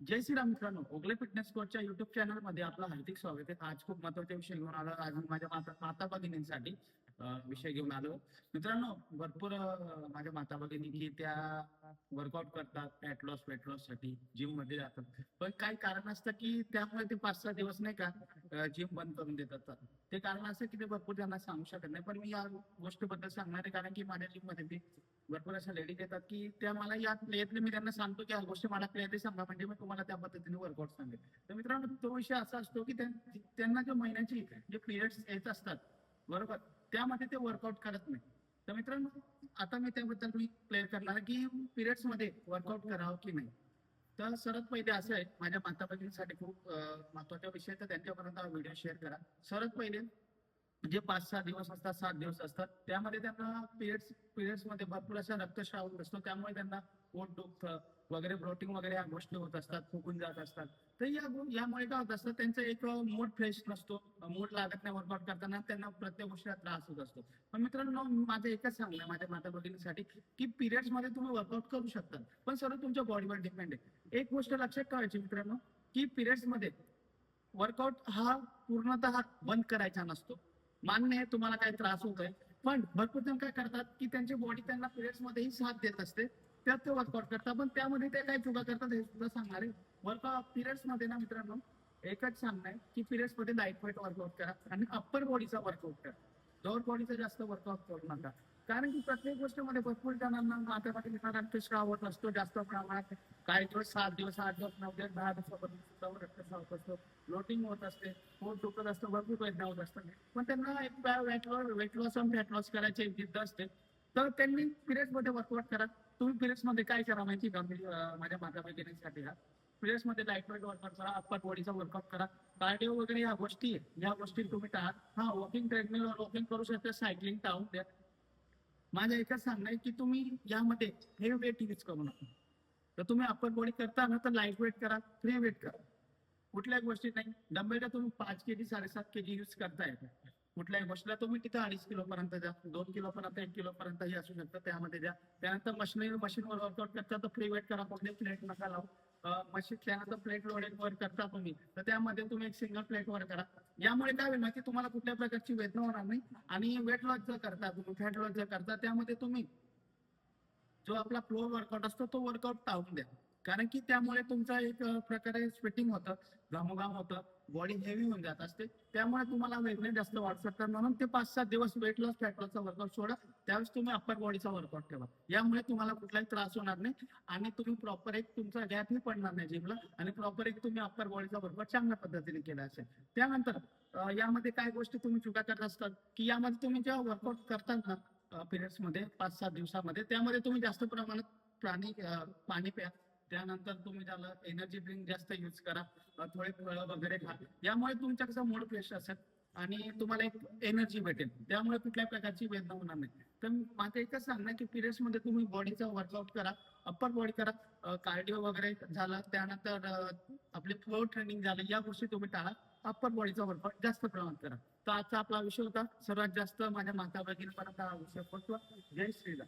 जय श्रीराम मित्रांनो ओगले फिटनेस कोचच्या युट्यूब चॅनलमध्ये आपलं हार्दिक स्वागत आहे. आज खूप महत्त्वाचा विषय घेऊन आलो आज मी माझ्या माता माता भगिनींसाठी विषय घेऊन आलो मित्रांनो भरपूर माझ्या माता भगिनी की त्या वर्कआउट करतात फॅट लॉस वेट लॉससाठी जिममध्ये जातात. पण काही कारण असतं की त्यामुळे ते पाच सहा दिवस नाही का जिम बंद करून देतात. ते कारण असं की ते भरपूर त्यांना सांगू शकत नाही. पण मी या गोष्टीबद्दल सांगणार आहे कारण की माझ्या जिममध्ये ते भरपूर अशा लेडीज येतात की त्या मला या प्लेतले मी त्यांना सांगतो की ह्या गोष्टी मला प्लेयरने सांगा म्हणजे मी तुम्हाला त्या पद्धतीने वर्कआउट सांगेल तर मित्रांनो तो विषय असा असतो की त्यांना जो महिन्याची जे पिरियड्स येत असतात बरोबर त्यामध्ये ते वर्कआउट करत नाही. तर मित्रांनो आता मी त्याबद्दल मी क्लिअर करणार की पिरियड्समध्ये वर्कआउट करावं की नाही. तर सर्वात पहिले असं आहे माझ्या माता भगिनीसाठी खूप महत्त्वाचा विषय तर त्यांच्यापर्यंत हा व्हिडिओ शेअर करा. सर्वात पहिले जे पाच सहा दिवस असतात सात दिवस असतात त्यामध्ये त्यांना पिरियड्स पिरियड्समध्ये भरपूर असा रक्तस्राव असतो. त्यामुळे त्यांना पोट दुखतं वगैरे ब्रोटिंग वगैरे या गोष्टी होत असतात फुकून जात असतात. तर या गो- यामुळे काय होत असतं त्यांचा एक मूड फ्रेश नसतो. मूड लागत नाही वर्कआउट करताना त्यांना प्रत्येक गोष्टीला त्रास होत असतो. पण मित्रांनो माझं एकच सांगणं आहे माझ्या माता भगिनीसाठी की पिरियड्समध्ये तुम्ही वर्कआउट करू शकता पण सर्व तुमच्या बॉडीवर डिपेंड आहे. एक गोष्ट लक्षात ठेवायची मित्रांनो की पिरियड्समध्ये वर्कआउट हा पूर्णतः बंद करायचा नसतो. मान्य आहे तुम्हाला काही त्रास होतोय. पण भरपूर जण काय करतात की त्यांची बॉडी त्यांना पिरियड्स मध्येही साथ देत असते. त्यात ते वर्कआउट करतात. पण त्यामध्ये ते काय चुका करतात हे सुद्धा सांगणार आहे. वर्कआउट पिरियड्समध्ये ना मित्रांनो एकच सांगणं आहे की पिरियड्समध्ये लाइट वेट वर्कआउट करा आणि अप्पर बॉडीचा वर्कआउट करा. लोअर बॉडीचा जास्त वर्कआउट करू नका. कारण की प्रत्येक गोष्टीमध्ये भरपूर जणांना माथ्यापाठी रक्तस्राव होत असतो जास्त प्रमाणात काही दिवस सात दिवस आठ दिवस नऊ दिवस दहा दिवसापर्यंत सुद्धा रक्तस्राव असतो. लोटिंग होत असते. पोट दुखत असतं. भरपूर वेदना होत असतं. पण त्यांना एक वेट लॉस वेट लॉस आणि फॅट लॉस करायची जिद्द असते. तर त्यांनी पिरियड्समध्ये वर्कआउट करा. तुम्ही पिरियड्समध्ये काय करा माहिती का? मी माझ्या माता भगिनीसाठी पिरियड्समध्ये लाइट वेट वर्कआउट करा. अप्पर बॉडीचा वर्कआउट करा. कार्डिओ वगैरे या गोष्टी आहे या गोष्टी तुम्ही टाळा. हा वॉकिंग ट्रेडमिल वॉकिंग करू शकता. सायकलिंग टाळून द्या. माझं एकच सांगणं आहे की तुम्ही यामध्ये हे वेट यूज करू नका. तर तुम्ही अप्पर बॉडी करता ना तर लाइट वेट करा फ्री वेट करा. कुठल्याही गोष्टी नाही. डंबेलला तुम्ही पाच के जी साडेसात केजी यूज करताय कुठल्याही गोष्टीला तुम्ही तिथं अडीच किलो पर्यंत द्या दोन किलो पर्यंत एक किलो पर्यंत असू शकतं त्यामध्ये द्या त्यानंतर मशीन मशीनवर वर्कआउट करता तर फ्री वेट करा कुठले प्लेट नका लावू. मशीन त्यानंतर प्लेट लोडेड वर करता तुम्ही तर त्यामध्ये तुम्ही एक सिंगल प्लेट वर करा. यामुळे काय होईल माहिती तुम्हाला कुठल्या प्रकारची वेदना होणार नाही. आणि वेट लॉस जर करता तुम्ही फॅट लॉस जर करता त्यामध्ये तुम्ही जो आपला फ्लोअर वर्कआउट असतो तो वर्कआउट टाळून द्या. कारण की त्यामुळे तुमचा एक प्रकारे स्वेटिंग होतं घामोघाम होतं बॉडी हेवी होऊन जात असते. त्यामुळे तुम्हाला वेगळे जास्त वाढू शकतात. म्हणून ते पाच सात दिवस वेट लॉस फॅट लॉसचा वर्कआउट सोडा. त्यावेळेस तुम्ही अप्पर बॉडीचा वर्कआउट ठेवा. यामुळे तुम्हाला कुठलाही त्रास होणार नाही आणि तुम्ही प्रॉपर एक तुमचा गॅपही पडणार नाही जिमला आणि प्रॉपर एक तुम्ही अप्पर बॉडीचा वर्कआउट चांगल्या पद्धतीने केला असेल. त्यानंतर यामध्ये काय गोष्टी तुम्ही चुका करत असतात? की यामध्ये तुम्ही जेव्हा वर्कआउट करतात ना पिरियड्समध्ये पाच सात दिवसामध्ये. त्यामध्ये तुम्ही जास्त प्रमाणात प्राणी पाणी प्या. त्यानंतर तुम्ही त्याला एनर्जी ड्रिंक जास्त युज करा. थोडे फळं वगैरे खा. यामुळे तुमचा कसं मूड फ्रेश असेल आणि तुम्हाला एक एनर्जी भेटेल. त्यामुळे कुठल्याही प्रकारची वेदना होणार नाही. तर माझं एकच सांगणं की पिरियड्समध्ये तुम्ही बॉडीचा वर्कआउट करा अप्पर बॉडी करा कार्डिओ वगैरे झाला त्यानंतर आपले फ्लो ट्रेनिंग झालं या गोष्टी तुम्ही टाळा. अप्पर बॉडीचा वर्कआउट जास्त प्रमाणात करा. तर आजचा आपला विषय होता सर्वात जास्त माझ्या माता भगिनीपर्यंत हा विषय पोहोचवा जय श्रीराम.